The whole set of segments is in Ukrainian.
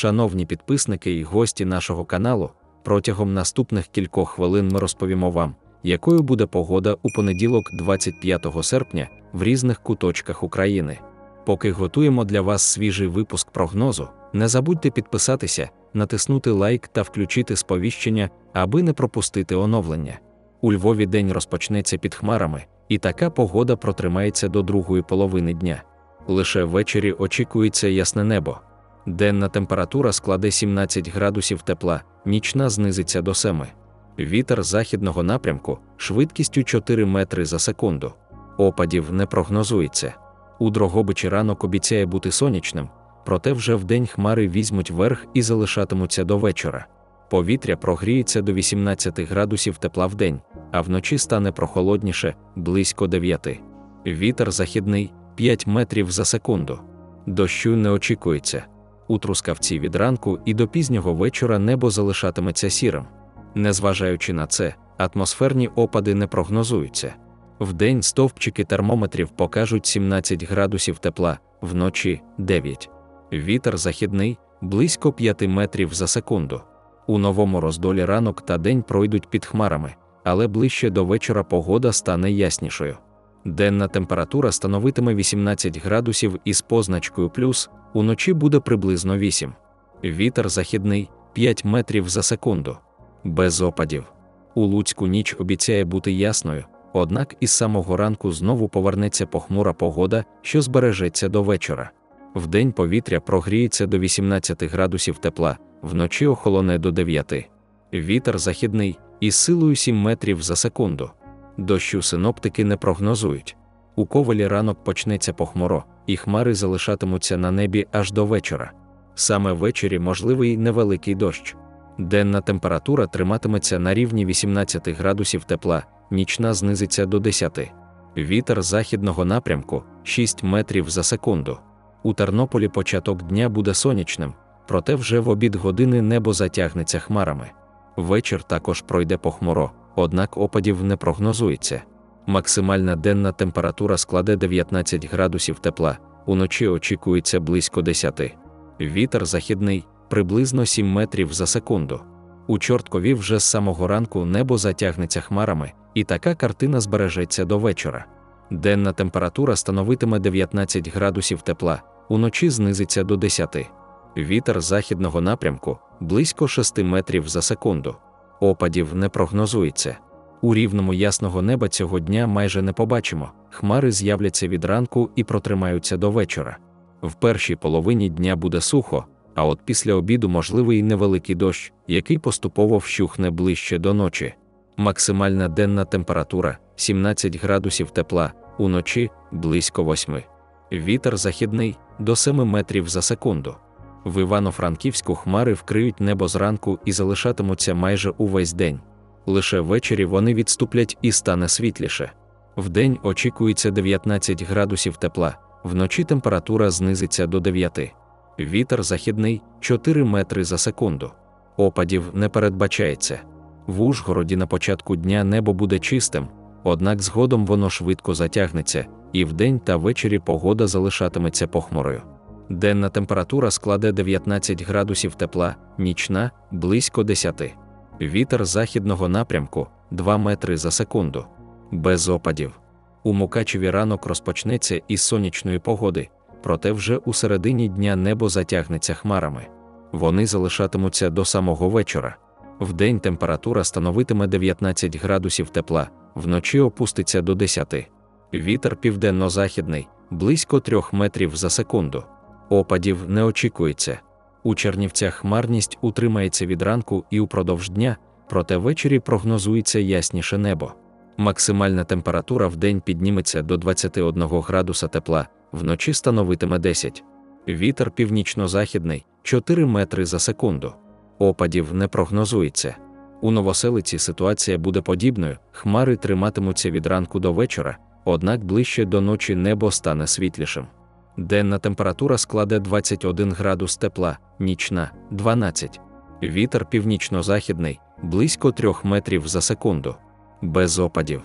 Шановні підписники і гості нашого каналу, протягом наступних кількох хвилин ми розповімо вам, якою буде погода у понеділок, 25 серпня, в різних куточках України. Поки готуємо для вас свіжий випуск прогнозу, не забудьте підписатися, натиснути лайк та включити сповіщення, аби не пропустити оновлення. У Львові день розпочнеться під хмарами, і така погода протримається до другої половини дня. Лише ввечері очікується ясне небо. Денна температура складе 17 градусів тепла, нічна знизиться до 7. Вітер західного напрямку швидкістю 4 метри за секунду. Опадів не прогнозується. У Дрогобичі ранок обіцяє бути сонячним, проте вже вдень хмари візьмуть верх і залишатимуться до вечора. Повітря прогріється до 18 градусів тепла в день, а вночі стане прохолодніше близько 9. Вітер західний 5 метрів за секунду. Дощу не очікується. У трускавці від ранку і до пізнього вечора небо залишатиметься сірим. Незважаючи на це, атмосферні опади не прогнозуються. Вдень стовпчики термометрів покажуть 17 градусів тепла, вночі 9. Вітер західний близько 5 метрів за секунду. У новому роздолі ранок та день пройдуть під хмарами, але ближче до вечора погода стане яснішою. Денна температура становитиме 18 градусів із позначкою плюс, уночі буде приблизно 8. Вітер західний 5 метрів за секунду. Без опадів. У Луцьку ніч обіцяє бути ясною, однак із самого ранку знову повернеться похмура погода, що збережеться до вечора. Вдень повітря прогріється до 18 градусів тепла, вночі охолоне до 9. Вітер західний із силою 7 метрів за секунду. Дощу синоптики не прогнозують. У ковалі ранок почнеться похмуро, і хмари залишатимуться на небі аж до вечора. Саме ввечері можливий невеликий дощ. Денна температура триматиметься на рівні 18 градусів тепла, нічна знизиться до 10. Вітер західного напрямку 6 метрів за секунду. У Тернополі початок дня буде сонячним, проте вже в обід години небо затягнеться хмарами. Вечір також пройде похмуро, однак опадів не прогнозується. Максимальна денна температура складе 19 градусів тепла, уночі очікується близько 10. Вітер західний приблизно 7 метрів за секунду. У Чорткові вже з самого ранку небо затягнеться хмарами, і така картина збережеться до вечора. Денна температура становитиме 19 градусів тепла, уночі знизиться до 10. Вітер західного напрямку близько 6 метрів за секунду. Опадів не прогнозується. У рівному ясного неба цього дня майже не побачимо, хмари з'являться від ранку і протримаються до вечора. В першій половині дня буде сухо, а от після обіду можливий невеликий дощ, який поступово вщухне ближче до ночі. Максимальна денна температура 17 градусів тепла, уночі близько 8. Вітер західний до 7 метрів за секунду. В Івано-Франківську хмари вкриють небо зранку і залишатимуться майже увесь день. Лише ввечері вони відступлять і стане світліше. Вдень очікується 19 градусів тепла, вночі температура знизиться до 9. Вітер західний 4 метри за секунду. Опадів не передбачається. В Ужгороді на початку дня небо буде чистим, однак згодом воно швидко затягнеться, і вдень та ввечері погода залишатиметься похмурою. Денна температура складе 19 градусів тепла, нічна близько 10. Вітер західного напрямку 2 метри за секунду. Без опадів. У Мукачеві ранок розпочнеться із сонячної погоди, проте вже у середині дня небо затягнеться хмарами. Вони залишатимуться до самого вечора. Вдень температура становитиме 19 градусів тепла, вночі опуститься до 10. Вітер південно-західний близько 3 метрів за секунду. Опадів не очікується. У Чернівцях хмарність утримається від ранку і упродовж дня, проте ввечері прогнозується ясніше небо. Максимальна температура в день підніметься до 21 градуса тепла, вночі становитиме 10. Вітер північно-західний 4 метри за секунду. Опадів не прогнозується. У новоселиці ситуація буде подібною, хмари триматимуться від ранку до вечора, однак ближче до ночі небо стане світлішим. Денна температура складе 21 градус тепла, нічна 12. Вітер північно-західний близько 3 метрів за секунду. Без опадів.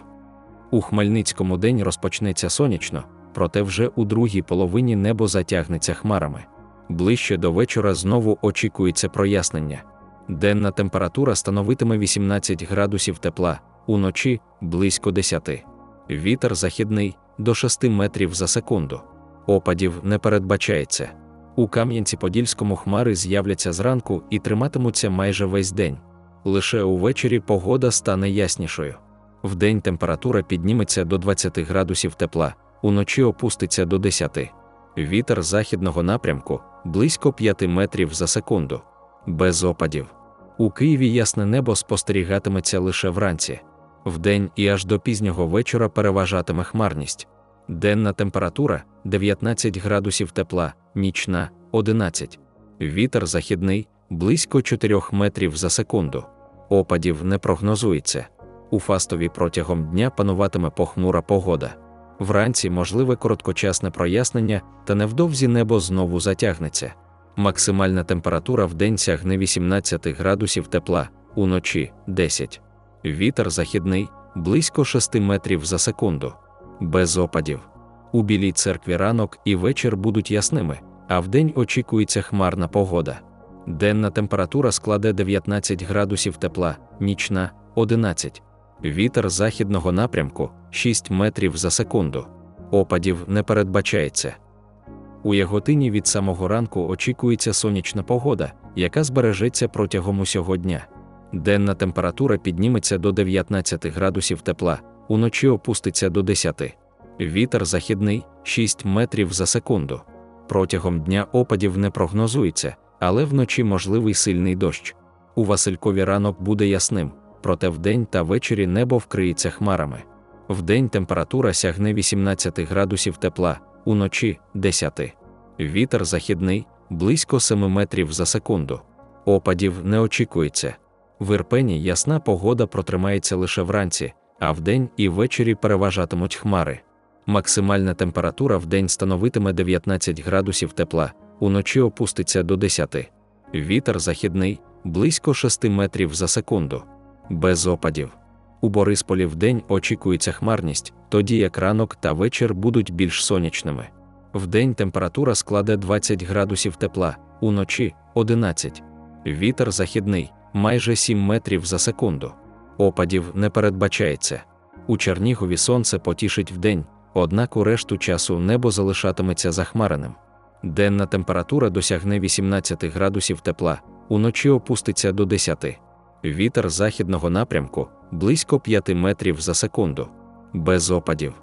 У Хмельницькому день розпочнеться сонячно, проте вже у другій половині небо затягнеться хмарами. Ближче до вечора знову очікується прояснення. Денна температура становитиме 18 градусів тепла, уночі близько 10. Вітер західний до 6 метрів за секунду. Опадів не передбачається. У Кам'янці-Подільському хмари з'являться зранку і триматимуться майже весь день. Лише увечері погода стане яснішою. Вдень температура підніметься до 20 градусів тепла, уночі опуститься до 10. Вітер західного напрямку близько 5 метрів за секунду. Без опадів. У Києві ясне небо спостерігатиметься лише вранці. Вдень і аж до пізнього вечора переважатиме хмарність. Денна температура 19 градусів тепла, нічна 11. Вітер західний близько 4 метрів за секунду. Опадів не прогнозується. У фастові протягом дня пануватиме похмура погода. Вранці можливе короткочасне прояснення, та невдовзі небо знову затягнеться. Максимальна температура в день сягне 18 градусів тепла, уночі 10. Вітер західний близько 6 метрів за секунду. Без опадів. У білій церкві ранок і вечір будуть ясними, а вдень очікується хмарна погода. Денна температура складе 19 градусів тепла, нічна 11. Вітер західного напрямку 6 метрів за секунду. Опадів не передбачається. У Яготині від самого ранку очікується сонячна погода, яка збережеться протягом усього дня. Денна температура підніметься до 19 градусів тепла, уночі опуститься до 10. Вітер західний 6 метрів за секунду. Протягом дня опадів не прогнозується, але вночі можливий сильний дощ. У Василькові ранок буде ясним, проте вдень та ввечері небо вкриється хмарами. Вдень температура сягне 18 градусів тепла, уночі 10. Вітер західний близько 7 метрів за секунду. Опадів не очікується. В Ірпені ясна погода протримається лише вранці, а вдень і ввечері переважатимуть хмари. Максимальна температура вдень становитиме 19 градусів тепла, уночі опуститься до 10. Вітер західний близько 6 метрів за секунду. Без опадів. У Борисполі вдень очікується хмарність, тоді як ранок та вечір будуть більш сонячними. Вдень температура складе 20 градусів тепла, уночі 11. Вітер західний майже 7 метрів за секунду. Опадів не передбачається. У Чернігові сонце потішить вдень, однак у решту часу небо залишатиметься захмареним. Денна температура досягне 18 градусів тепла, уночі опуститься до 10. Вітер західного напрямку близько 5 метрів за секунду. Без опадів.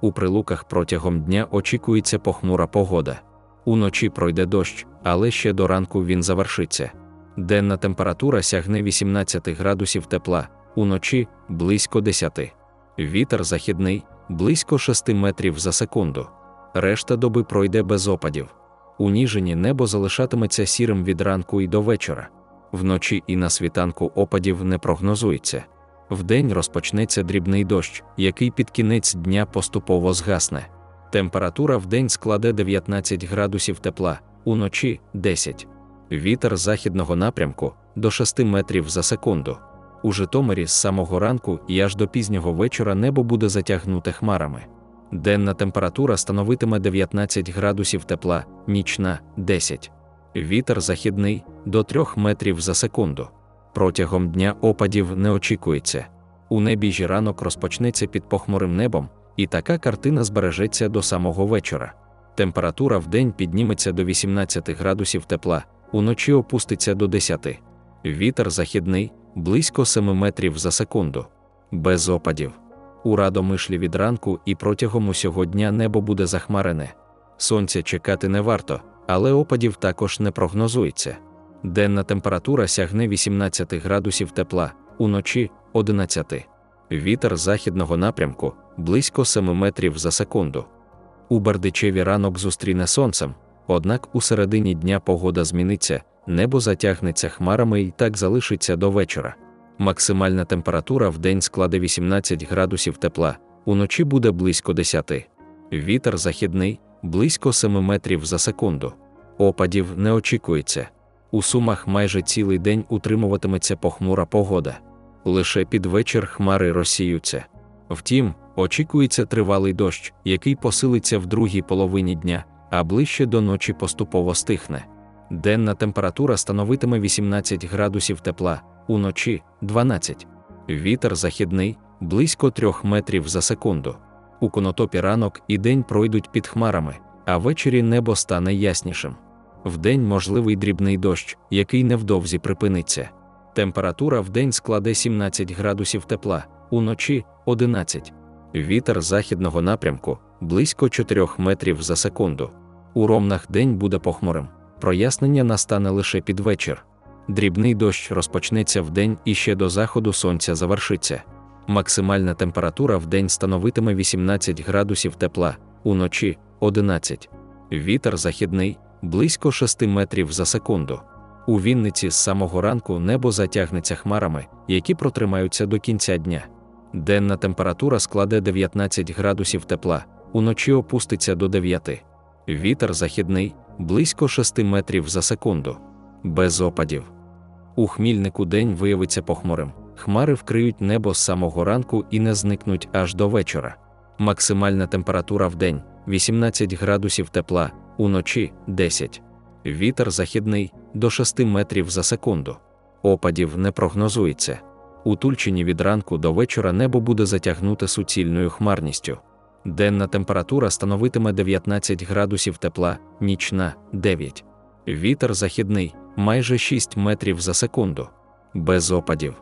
У прилуках протягом дня очікується похмура погода. Уночі пройде дощ, але ще до ранку він завершиться. Денна температура сягне 18 градусів тепла, уночі близько 10. Вітер західний близько 6 метрів за секунду. Решта доби пройде без опадів. У Ніжині небо залишатиметься сірим від ранку і до вечора. Вночі і на світанку опадів не прогнозується. Вдень розпочнеться дрібний дощ, який під кінець дня поступово згасне. Температура вдень складе 19 градусів тепла, уночі 10. Вітер західного напрямку до 6 метрів за секунду. У Житомирі з самого ранку і аж до пізнього вечора небо буде затягнуте хмарами. Денна температура становитиме 19 градусів тепла, нічна 10. Вітер західний до 3 метрів за секунду. Протягом дня опадів не очікується. У небі ж ранок розпочнеться під похмурим небом, і така картина збережеться до самого вечора. Температура в день підніметься до 18 градусів тепла, уночі опуститься до 10. Вітер західний близько 7 метрів за секунду. Без опадів. У радомишлі від ранку і протягом усього дня небо буде захмарене. Сонця чекати не варто, але опадів також не прогнозується. Денна температура сягне 18 градусів тепла, уночі 11. Вітер західного напрямку близько 7 метрів за секунду. У Бердичеві ранок зустріне сонцем, однак у середині дня погода зміниться, небо затягнеться хмарами і так залишиться до вечора. Максимальна температура в день складе 18 градусів тепла, уночі буде близько 10. Вітер західний близько 7 метрів за секунду. Опадів не очікується. У сумах майже цілий день утримуватиметься похмура погода. Лише під вечір хмари розсіються. Втім, очікується тривалий дощ, який посилиться в другій половині дня, а ближче до ночі поступово стихне. Денна температура становитиме 18 градусів тепла, уночі 12. Вітер західний близько 3 метрів за секунду. У конотопі ранок і день пройдуть під хмарами, а ввечері небо стане яснішим. Вдень можливий дрібний дощ, який невдовзі припиниться. Температура вдень складе 17 градусів тепла, уночі 11. Вітер західного напрямку близько 4 метрів за секунду. У ромнах день буде похмурим. Прояснення настане лише під вечір. Дрібний дощ розпочнеться вдень і ще до заходу сонця завершиться. Максимальна температура в день становитиме 18 градусів тепла, уночі 11. Вітер західний близько 6 метрів за секунду. У Вінниці з самого ранку небо затягнеться хмарами, які протримаються до кінця дня. Денна температура складе 19 градусів тепла, уночі опуститься до 9. Вітер західний близько 6 метрів за секунду. Без опадів. У хмільнику день виявиться похмурим. Хмари вкриють небо з самого ранку і не зникнуть аж до вечора. Максимальна температура в день 18 градусів тепла, уночі 10. Вітер західний до 6 метрів за секунду. Опадів не прогнозується. У Тульчині від ранку до вечора небо буде затягнуте суцільною хмарністю. Денна температура становитиме 19 градусів тепла, нічна 9. Вітер західний майже 6 метрів за секунду. Без опадів.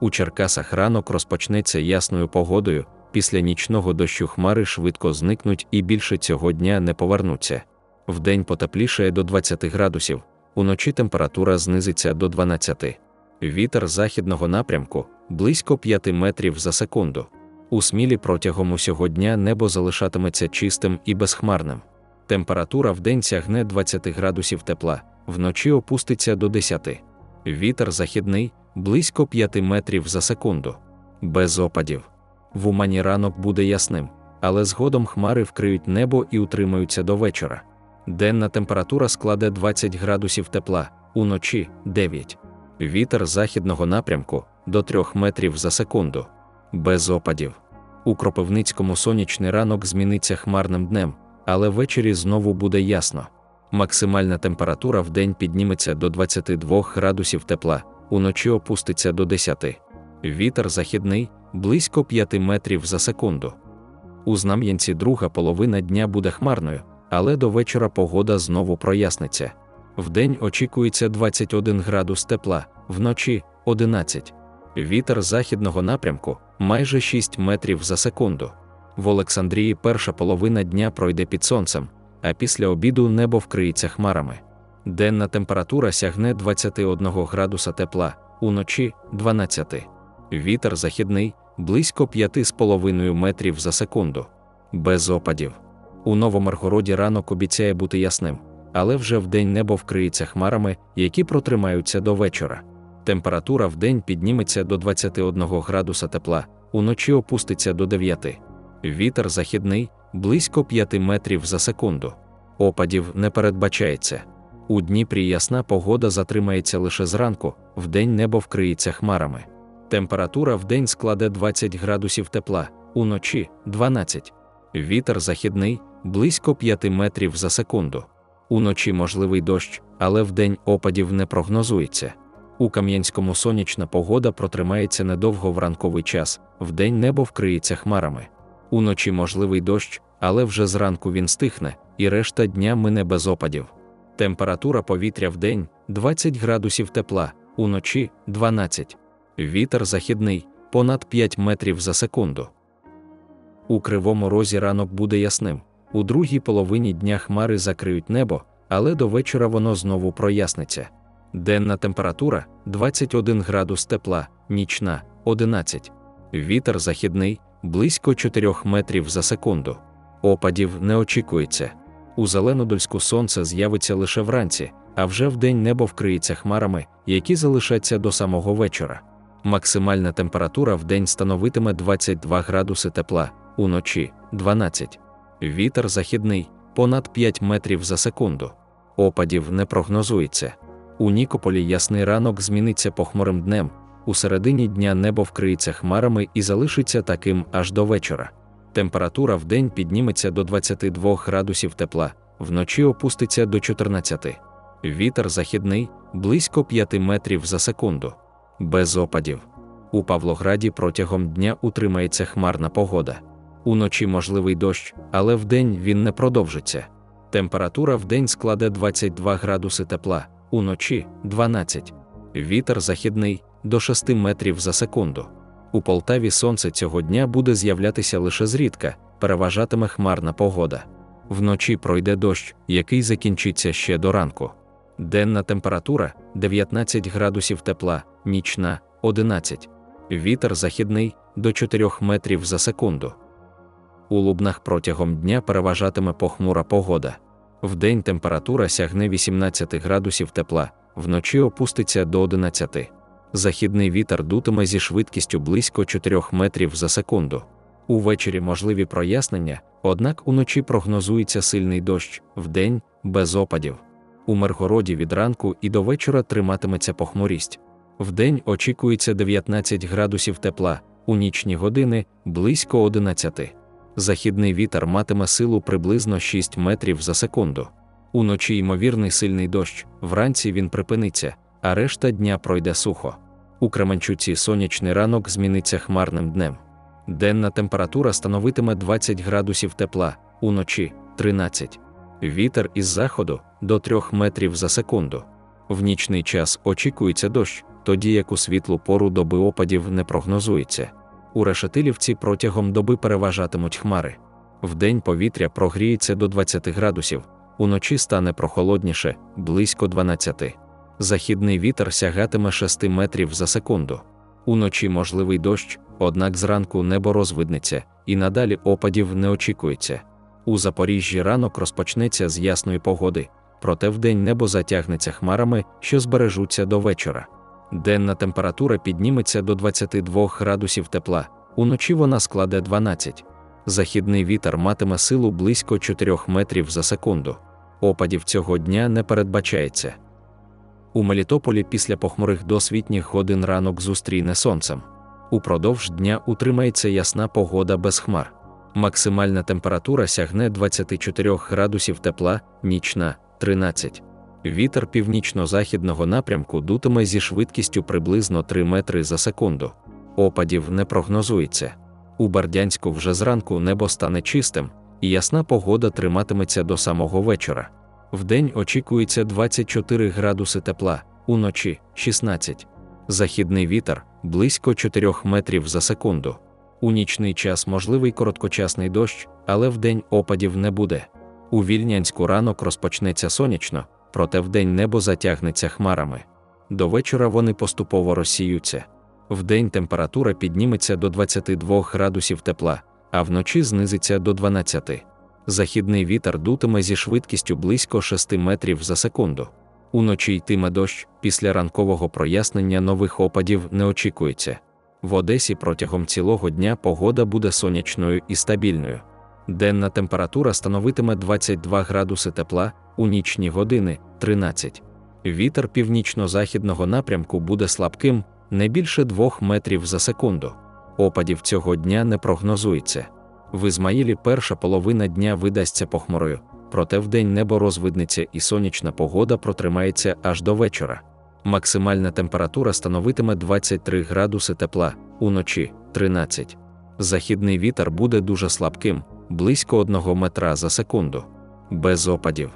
У Черкасах ранок розпочнеться ясною погодою, після нічного дощу хмари швидко зникнуть і більше цього дня не повернуться. Вдень потеплішає до 20 градусів, уночі температура знизиться до 12. Вітер західного напрямку близько 5 метрів за секунду. У смілі протягом усього дня небо залишатиметься чистим і безхмарним. Температура вдень сягне 20 градусів тепла, вночі опуститься до 10. Вітер західний близько 5 метрів за секунду. Без опадів. В умані ранок буде ясним, але згодом хмари вкриють небо і утримаються до вечора. Денна температура складе 20 градусів тепла, уночі 9. Вітер західного напрямку до 3 метрів за секунду. Без опадів. У Кропивницькому сонячний ранок зміниться хмарним днем, але ввечері знову буде ясно. Максимальна температура в день підніметься до 22 градусів тепла, уночі опуститься до 10. Вітер західний близько 5 метрів за секунду. У Знам'янці друга половина дня буде хмарною, але до вечора погода знову проясниться. Вдень очікується 21 градус тепла, вночі 11. Вітер західного напрямку майже 6 метрів за секунду. В Олександрії перша половина дня пройде під сонцем, а після обіду небо вкриється хмарами. Денна температура сягне 21 градуса тепла, уночі 12. Вітер західний близько 5,5 метрів за секунду. Без опадів. У Новомаргороді ранок обіцяє бути ясним, але вже вдень небо вкриється хмарами, які протримаються до вечора. Температура вдень підніметься до 21 градуса тепла, уночі опуститься до 9. Вітер західний близько 5 метрів за секунду. Опадів не передбачається. У Дніпрі ясна погода затримається лише зранку, вдень небо вкриється хмарами. Температура вдень складе 20 градусів тепла, уночі 12. Вітер західний близько 5 метрів за секунду. Уночі можливий дощ, але вдень опадів не прогнозується. У Кам'янському сонячна погода протримається недовго в ранковий час, вдень небо вкриється хмарами. Уночі можливий дощ, але вже зранку він стихне, і решта дня мине без опадів. Температура повітря в день 20 градусів тепла, уночі 12. Вітер західний понад 5 метрів за секунду. У кривому розі ранок буде ясним. У другій половині дня хмари закриють небо, але до вечора воно знову проясниться. Денна температура 21 градус тепла, нічна 11. Вітер західний близько 4 метрів за секунду. Опадів не очікується. У Зеленодольську сонце з'явиться лише вранці, а вже вдень небо вкриється хмарами, які залишаться до самого вечора. Максимальна температура в день становитиме 22 градуси тепла, уночі 12. Вітер західний понад 5 метрів за секунду. Опадів не прогнозується. У Нікополі ясний ранок зміниться похмурим днем. У середині дня небо вкриється хмарами і залишиться таким аж до вечора. Температура в день підніметься до 22 градусів тепла, вночі опуститься до 14. Вітер західний близько 5 метрів за секунду. Без опадів. У Павлограді протягом дня утримається хмарна погода. Уночі можливий дощ, але вдень він не продовжиться. Температура вдень складе 22 градуси тепла, уночі 12. Вітер західний до 6 метрів за секунду. У Полтаві сонце цього дня буде з'являтися лише зрідка, переважатиме хмарна погода. Вночі пройде дощ, який закінчиться ще до ранку. Денна температура 19 градусів тепла, нічна 11. Вітер західний до 4 метрів за секунду. У Лубнах протягом дня переважатиме похмура погода. Вдень температура сягне 18 градусів тепла, вночі опуститься до 11. Західний вітер дутиме зі швидкістю близько 4 метрів за секунду. Увечері можливі прояснення, однак уночі прогнозується сильний дощ, вдень без опадів. У Миргороді від ранку і до вечора триматиметься похмурість. Вдень очікується 19 градусів тепла, у нічні години близько 11. Західний вітер матиме силу приблизно 6 метрів за секунду. Уночі ймовірний сильний дощ, вранці він припиниться, а решта дня пройде сухо. У Кременчуці сонячний ранок зміниться хмарним днем. Денна температура становитиме 20 градусів тепла, уночі 13. Вітер із заходу до 3 метрів за секунду. В нічний час очікується дощ, тоді як у світлу пору доби опадів не прогнозується. У Решетилівці протягом доби переважатимуть хмари. Вдень повітря прогріється до 20 градусів, уночі стане прохолодніше близько 12. Західний вітер сягатиме 6 метрів за секунду. Уночі можливий дощ, однак зранку небо розвиднеться, і надалі опадів не очікується. У Запоріжжі ранок розпочнеться з ясної погоди, проте вдень небо затягнеться хмарами, що збережуться до вечора. Денна температура підніметься до 22 градусів тепла, уночі вона складе 12. Західний вітер матиме силу близько 4 метрів за секунду. Опадів цього дня не передбачається. У Мелітополі після похмурих досвітніх годин ранок зустріне сонцем. Упродовж дня утримається ясна погода без хмар. Максимальна температура сягне 24 градусів тепла, нічна 13. Вітер північно-західного напрямку дутиме зі швидкістю приблизно 3 метри за секунду. Опадів не прогнозується. У Бардянську вже зранку небо стане чистим, і ясна погода триматиметься до самого вечора. Вдень очікується 24 градуси тепла, уночі 16. Західний вітер близько 4 метрів за секунду. У нічний час можливий короткочасний дощ, але вдень опадів не буде. У вільнянську ранок розпочнеться сонячно, проте вдень небо затягнеться хмарами. До вечора вони поступово розсіються. Вдень температура підніметься до 22 градусів тепла, а вночі знизиться до 12. Західний вітер дутиме зі швидкістю близько 6 метрів за секунду. Уночі йтиме дощ, після ранкового прояснення нових опадів не очікується. В Одесі протягом цілого дня погода буде сонячною і стабільною. Денна температура становитиме 22 градуси тепла, у нічні години 13. Вітер північно-західного напрямку буде слабким, не більше 2 метрів за секунду. Опадів цього дня не прогнозується. В Ізмаїлі перша половина дня видасться похмурою, проте вдень небо розвиднеться і сонячна погода протримається аж до вечора. Максимальна температура становитиме 23 градуси тепла, уночі 13. Західний вітер буде дуже слабким, близько 1 метра за секунду, без опадів.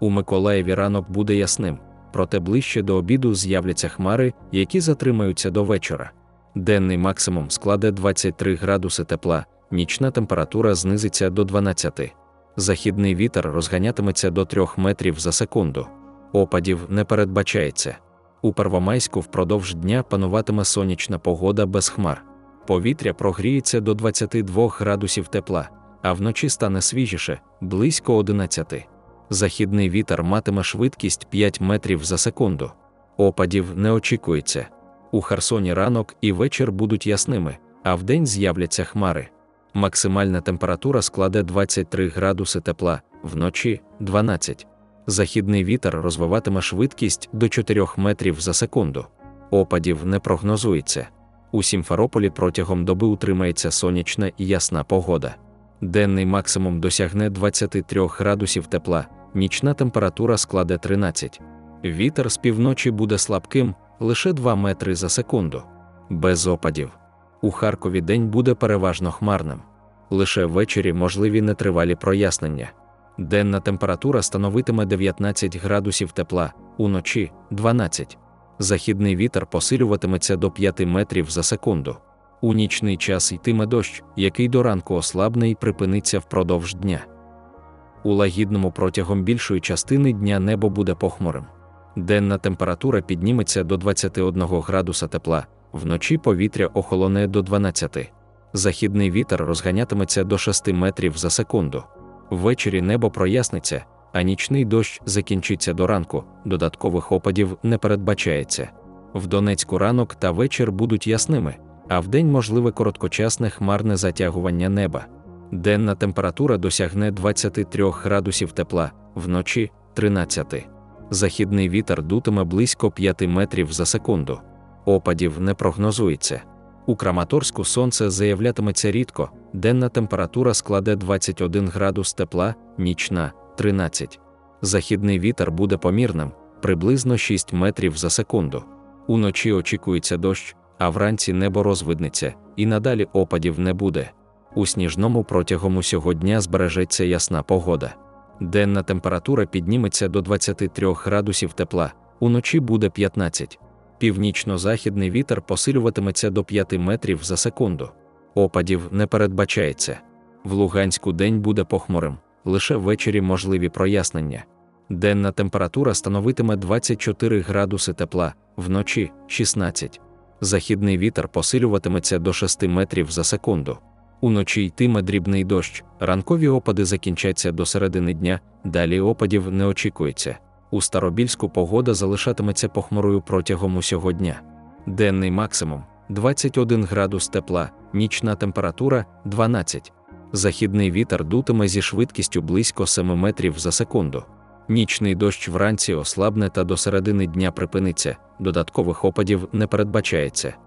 У Миколаєві ранок буде ясним, проте ближче до обіду з'являться хмари, які затримаються до вечора. Денний максимум складе 23 градуси тепла, нічна температура знизиться до 12. Західний вітер розганятиметься до 3 метрів за секунду. Опадів не передбачається. У Первомайську впродовж дня пануватиме сонячна погода без хмар. Повітря прогріється до 22 градусів тепла, а вночі стане свіжіше близько 11. Західний вітер матиме швидкість 5 метрів за секунду. Опадів не очікується. У Херсоні ранок і вечір будуть ясними, а вдень з'являться хмари. Максимальна температура складе 23 градуси тепла, вночі 12. Західний вітер розвиватиме швидкість до 4 метрів за секунду. Опадів не прогнозується. У Сімферополі протягом доби утримається сонячна і ясна погода. Денний максимум досягне 23 градусів тепла, нічна температура складе 13. Вітер з півночі буде слабким лише 2 метри за секунду. Без опадів. У Харкові день буде переважно хмарним. Лише ввечері можливі нетривалі прояснення. Денна температура становитиме 19 градусів тепла, уночі 12. Західний вітер посилюватиметься до 5 метрів за секунду. У нічний час йтиме дощ, який до ранку ослабне і припиниться впродовж дня. У лагідному протягом більшої частини дня небо буде похмурим. Денна температура підніметься до 21 градуса тепла, вночі повітря охолоне до 12. Західний вітер розганятиметься до 6 метрів за секунду. Ввечері небо проясниться, а нічний дощ закінчиться до ранку, додаткових опадів не передбачається. В Донецьку ранок та вечір будуть ясними, а вдень можливе короткочасне хмарне затягування неба. Денна температура досягне 23 градусів тепла, вночі 13. Західний вітер дутиме близько 5 метрів за секунду. Опадів не прогнозується. У Краматорську сонце заявлятиметься рідко, денна температура складе 21 градус тепла, нічна 13. Західний вітер буде помірним, приблизно 6 метрів за секунду. Уночі очікується дощ, а вранці небо розвиднеться, і надалі опадів не буде. У сніжному протягом усього дня збережеться ясна погода. Денна температура підніметься до 23 градусів тепла, уночі буде 15. Північно-західний вітер посилюватиметься до 5 метрів за секунду. Опадів не передбачається. В Луганську день буде похмурим, лише ввечері можливі прояснення. Денна температура становитиме 24 градуси тепла, вночі 16. Західний вітер посилюватиметься до 6 метрів за секунду. Уночі йтиме дрібний дощ, ранкові опади закінчаться до середини дня, далі опадів не очікується. У Старобільську погода залишатиметься похмурою протягом усього дня. Денний максимум 21 градус тепла, нічна температура 12. Західний вітер дутиме зі швидкістю близько 7 метрів за секунду. Нічний дощ вранці ослабне та до середини дня припиниться, додаткових опадів не передбачається.